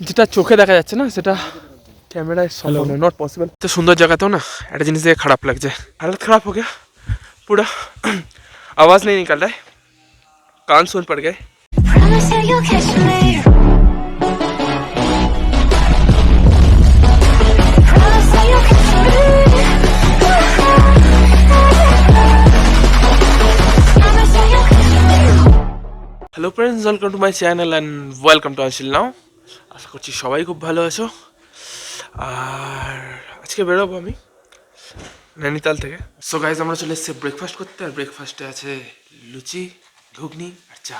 যেটা চোখে দেখা যাচ্ছে না সেটা ক্যামেরায় সম্ভব নয় নট পসিবল তো সুন্দর জায়গাতেও না একটা জিনিস দেখে খারাপ লাগছে हालत खराब हो गया पूरा आवाज़ नहीं निकल रहा है कान सुन पड़ गए Promise that you'll catch me later. Promise that you'll catch me. আশা করছি সবাই খুব ভালো আছো। আর আজকে বেরোবো আমি নৈনিতাল থেকে। সো গাইজ আমরা চলে এসেছি ব্রেকফাস্ট করতে। আর ব্রেকফাস্টে আছে লুচি, ঘুগনি আর চা।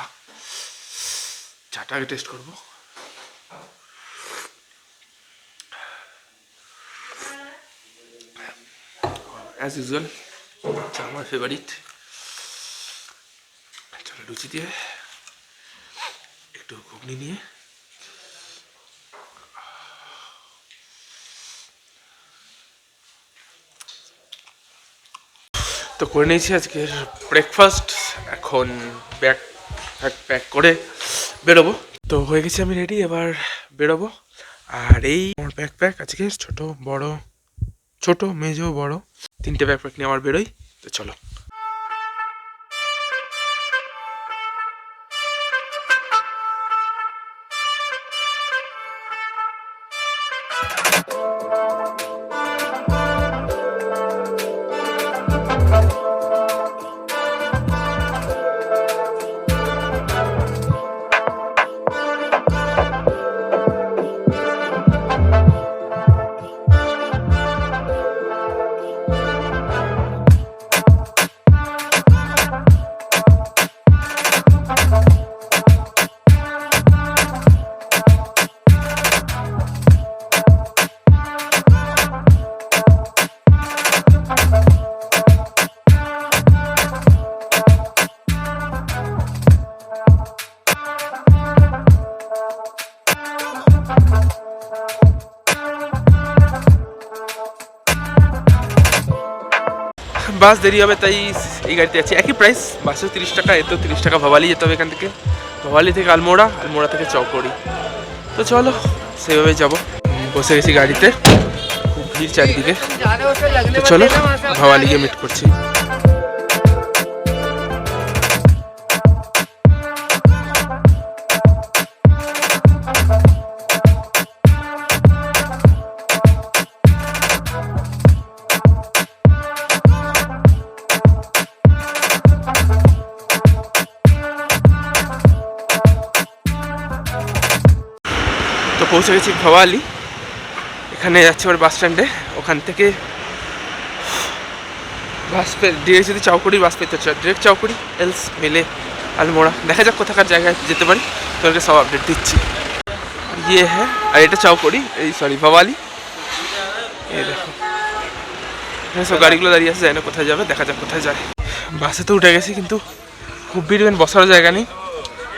চাটা আগে টেস্ট করব। অ্যাজ ইউজুয়াল চা আমার ফেভারিট চলো লুচি দিয়ে একটু ঘুগনি নিয়ে তো করে নিয়েছি আজকের ব্রেকফাস্ট এখন ব্যাগ প্যাক প্যাক করে বেরোবো। তো হয়ে গেছি আমি রেডি এবার বেরোবো। আর এই আমার ব্যাগ প্যাক আজকে ছোটো, বড়, ছোট, মেজো, বড়, তিনটে ব্যাগ প্যাক নিয়ে আমার বেরোই। তো চলো। বাস দেরি হবে, তাই এই গাড়িতে আছি একই প্রাইস বাসেও তিরিশ টাকা এত তিরিশ টাকা ভবালি যেতে হবে এখান থেকে। ভবালি থেকে আলমোড়া আলমোড়া থেকে চকড়ি তো চলো সেভাবে যাব। বসে গেছি গাড়িতে ভিড় চারিদিকে। তো চলো ভবালি গিয়ে মিট করছি। পৌঁছে গেছি ভবালি। এখানে যাচ্ছে ওর বাস স্ট্যান্ডে ওখান থেকে বাস পে ডিরেক্ট যদি চাউকুড়ি বাস পেতে চাও ডিরেক্ট চাউকুড়ি এলস মেলে আলমোড়া। দেখা যাক কোথাকার জায়গায় যেতে পারি। তোমাকে সব আপডেট দিচ্ছি। ইয়ে হ্যাঁ আর এটা চাউকুড়ি এই সরি ভবালি। এই দেখো। এখানে সব গাড়িগুলো দাঁড়িয়ে আছে যায় না কোথায় যাবে, দেখা যাক কোথায় যায়। বাসে তো উঠে গেছি, কিন্তু খুব ভিড় বসার জায়গা নেই।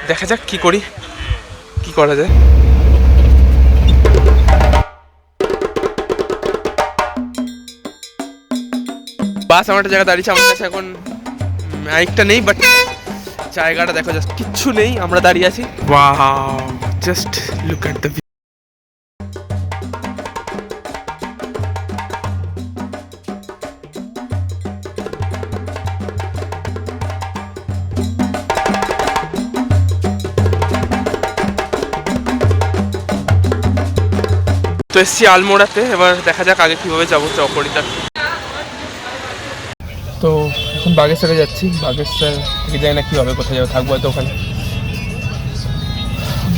দেখা যাক কি করি, কি করা যায়। বাস আমার একটা জায়গায় দাঁড়িয়েছে আমার কাছে এখন মাইকটা নেই বাট জায়গাটা দেখো জাস্ট কিচ্ছু নেই আমরা দাঁড়িয়ে আছি। Wow just look at the তো এসছি আলমোড়াতে এবার দেখা যাক আগে কীভাবে যাব চকরিটা। তো এখন বাগেশ্বরে যাচ্ছি বাগেশ্বর থেকে যাই না কী হবে কোথায় যাবো থাকবো হয়তো ওখানে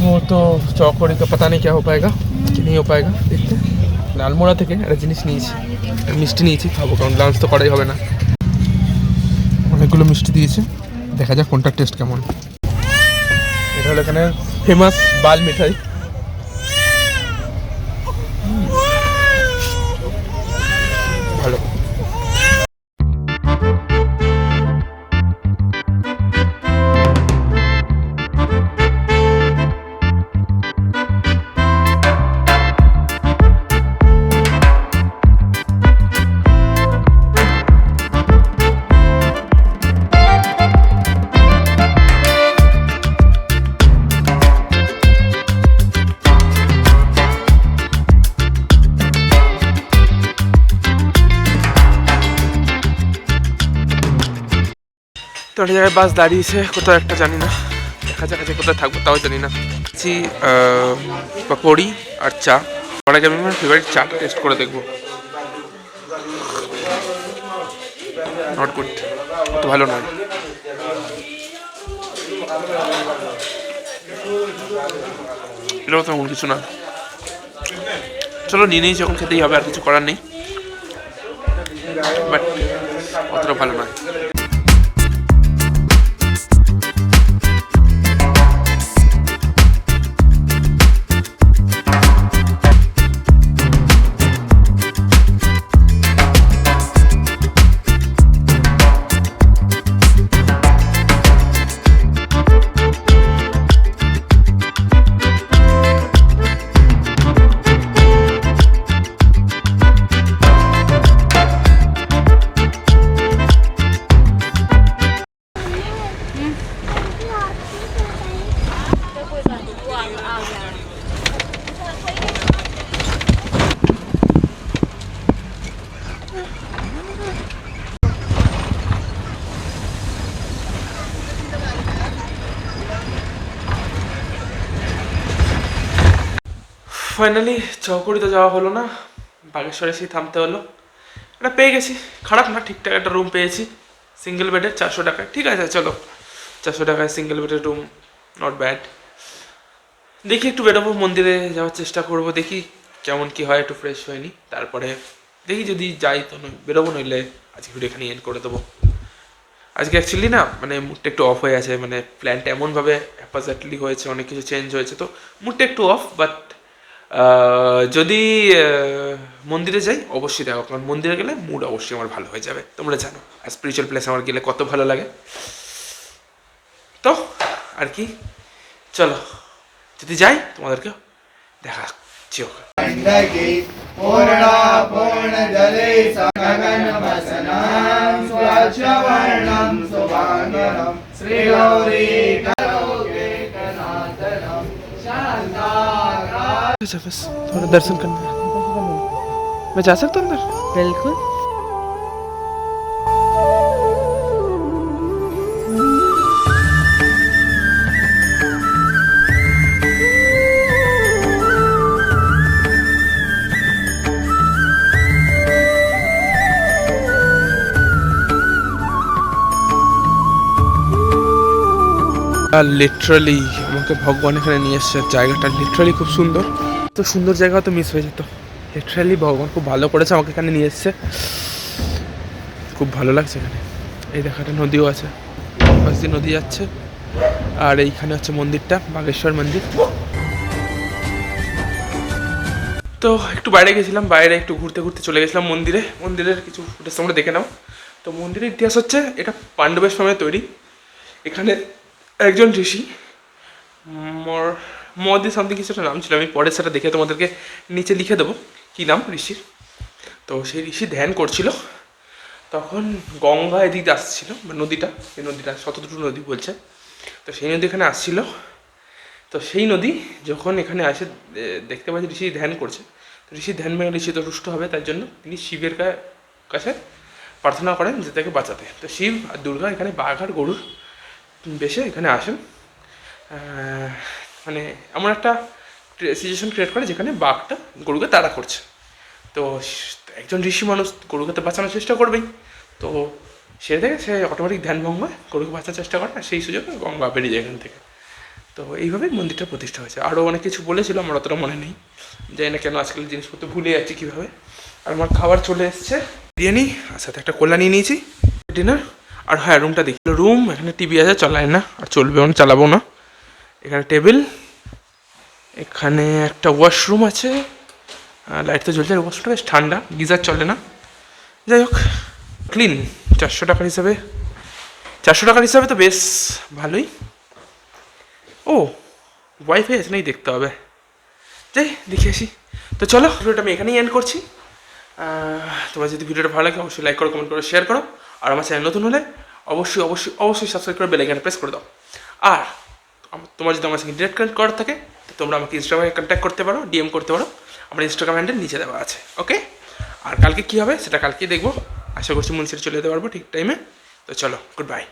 वो तो चौकड़ी का पता नहीं क्या हो पाएगा कि नहीं हो पाएगा देखते हैं। আলমোড়া থেকে একটা জিনিস নিয়েছি একটা মিষ্টি নিয়েছি খাবো কারণ লাঞ্চ তো করাই হবে না অনেকগুলো মিষ্টি দিয়েছে দেখা যাক কোনটার টেস্ট কেমন এটা হলো এখানে ফেমাস বাল মিঠাই তো একটা জায়গায় বাস দাঁড়িয়েছে, কোথাও একটা জানি না। দেখা যাক আছে কোথায় থাকব, তাও জানি না। ছি পকোড়ি আর চা। আগে আমি আমার ফেভারিট চাটা টেস্ট করে দেখব। নট গুড অত ভালো নয়। এটাও তেমন কিছু না। চলো, নিয়ে নিয়েছি যখন খেতেই হবে, আর কিছু করার নেই। বাট অতটা ভালো নয়। ফাইনালি চৌকড়িতে যাওয়া হলো না, বাগেশ্বরে এসেই থামতে হলো। এটা পেয়ে গেছি, খারাপ না, ঠিকঠাক একটা রুম পেয়েছি। সিঙ্গেল বেডের চারশো টাকায়। ঠিক আছে, চলো। চারশো টাকায় সিঙ্গেল বেডের রুম নট ব্যাড দেখি একটু বেরোবো, মন্দিরে যাওয়ার চেষ্টা করব, দেখি কেমন কি হয়, একটু ফ্রেশ হয়নি। তারপরে দেখি যদি যাই, তো বেরোবো নইলে আজকে ভিডিও এখানে এন্ড করে দেবো। আজকে অ্যাকচুয়ালি না মানে মুডটা একটু অফ হয়ে আছে মানে প্ল্যানটা এমনভাবে অ্যাপাজেটলি হয়েছে, অনেক কিছু চেঞ্জ হয়েছে, তো মুডটা একটু অফ বাট যদি আহ, মন্দিরে যাই অবশ্যই দেখো কারণ মন্দিরে গেলে মুড অবশ্যই আমার ভালো হয়ে যাবে তোমরা জানো আর স্পিরিচুয়াল প্লেস আমার গেলে কত ভালো লাগে তো আর কি চলো যদি যাই তোমাদেরকে দেখাচ্ছি ওখানে गण्डकी पूर्णा पूर्णजले सगगनवसनं स्वच्छवर्णं सुभाङ्गनं श्रीगौरी बस थोड़ा दर्शन करना मैं जा सकता हूँ अंदर? बिल्कुल। লিটারালি আমাকে ভগবান এখানে নিয়ে এসছে। জায়গাটা লিটারালি খুব সুন্দর। তো সুন্দর জায়গা তো মিস হয়ে যেত। লিটারালি ভগবান খুব ভালো করেছে, আমাকে এখানে নিয়ে এসছে। খুব ভালো লাগছে এখানে। এই দেখাটা নদীও আছে। দিয়ে নদী যাচ্ছে। আর এইখানে হচ্ছে মন্দিরটা, বাগেশ্বর মন্দির। তো একটু বাইরে গেছিলাম, বাইরে একটু ঘুরতে ঘুরতে চলে গেছিলাম মন্দিরে। মন্দিরের কিছু ফুটেজ তোমরা দেখে নাও। তো মন্দিরের ইতিহাস হচ্ছে, এটা পাণ্ডবের সময় তৈরি। এখানে একজন ঋষি, মর, মদি সামথিং কিছু একটা নাম ছিল, আমি পরে সেটা দেখে তোমাদেরকে নিচে লিখে দেবো। কী নাম ঋষির? তো সেই ঋষি ধ্যান করছিল, তখন গঙ্গা এদিক আসছিল, বা নদীটা এই নদীটা শতদ্রু নদী বলছে। তো সেই নদী এখানে আসছিল। তো সেই নদী যখন এখানে আসে দেখতে পাচ্ছে ঋষি ধ্যান করছে। তো ঋষি ধ্যান ভেঙে ঋষি তো রুষ্ট হবে, তার জন্য তিনি শিবের কাছে প্রার্থনা করেন যে তাকে বাঁচাতে। তো শিব আর দুর্গা এখানে বাঘ আর গরুর বেশে, এখানে আসেন। মানে এমন একটা সিচুয়েশন ক্রিয়েট করে যেখানে বাঘটা গরুকে তাড়া করছে। তো একজন ঋষি মানুষ গরুকে তো বাঁচানোর চেষ্টা করবেই। তো সে থেকে সে অটোমেটিক ধ্যান ভঙ্গ হয় গরুকে বাঁচার চেষ্টা করে সেই সুযোগে গঙ্গা বেরিয়ে যায় এখান থেকে। তো এইভাবেই মন্দিরটা প্রতিষ্ঠা হয়েছে। আরও অনেক কিছু বলেছিল, আমার অতটা মনে নেই। জানি না কেন আজকাল জিনিসপত্র ভুলে যাচ্ছি কীভাবে। আর আমার খাবার চলে এসছে। বিরিয়ানি, আর সাথে একটা কল্যাণ নিয়ে নিয়েছি। ডিনার আর হ্যাঁ রুমটা দেখি। রুম এখানে টিভি আছে চালায় না আর চলবেও না, চালাবো না। এখানে টেবিল এখানে একটা ওয়াশরুম আছে। লাইট তো জ্বলছে ওয়াশরুমটা বেশ ঠান্ডা, গিজার চলে না। যাই হোক ক্লিন চারশো টাকার হিসাবে। চারশো টাকার হিসাবে তো বেশ ভালোই। ও ওয়াইফাই আছে, নাই দেখতে হবে। যাই, দেখে আসি। তো চলো, ভিডিওটা আমি এখানেই এন্ড করছি। তোমার যদি ভিডিওটা ভালো লাগে, অবশ্যই লাইক করো কমেন্ট করো শেয়ার করো। আর আমার চ্যানেল নতুন হলে অবশ্যই অবশ্যই অবশ্যই সাবস্ক্রাইব করে বেলাইকানে প্রেস করে দাও। আর তোমার যদি আমার সঙ্গে ডিরেক্ট কানেক্ট করার থাকে, তো তোমরা আমাকে ইনস্টাগ্রামে কন্ট্যাক্ট করতে পারো ডিএম করতে পারো। আমার ইনস্টাগ্রাম হ্যান্ডেল নিচে দেওয়া আছে ওকে আর কালকে কী হবে, সেটা কালকেই দেখব। আশা করছি মুন্সির চলে যেতে পারব ঠিক টাইমে তো চলো গুড বাই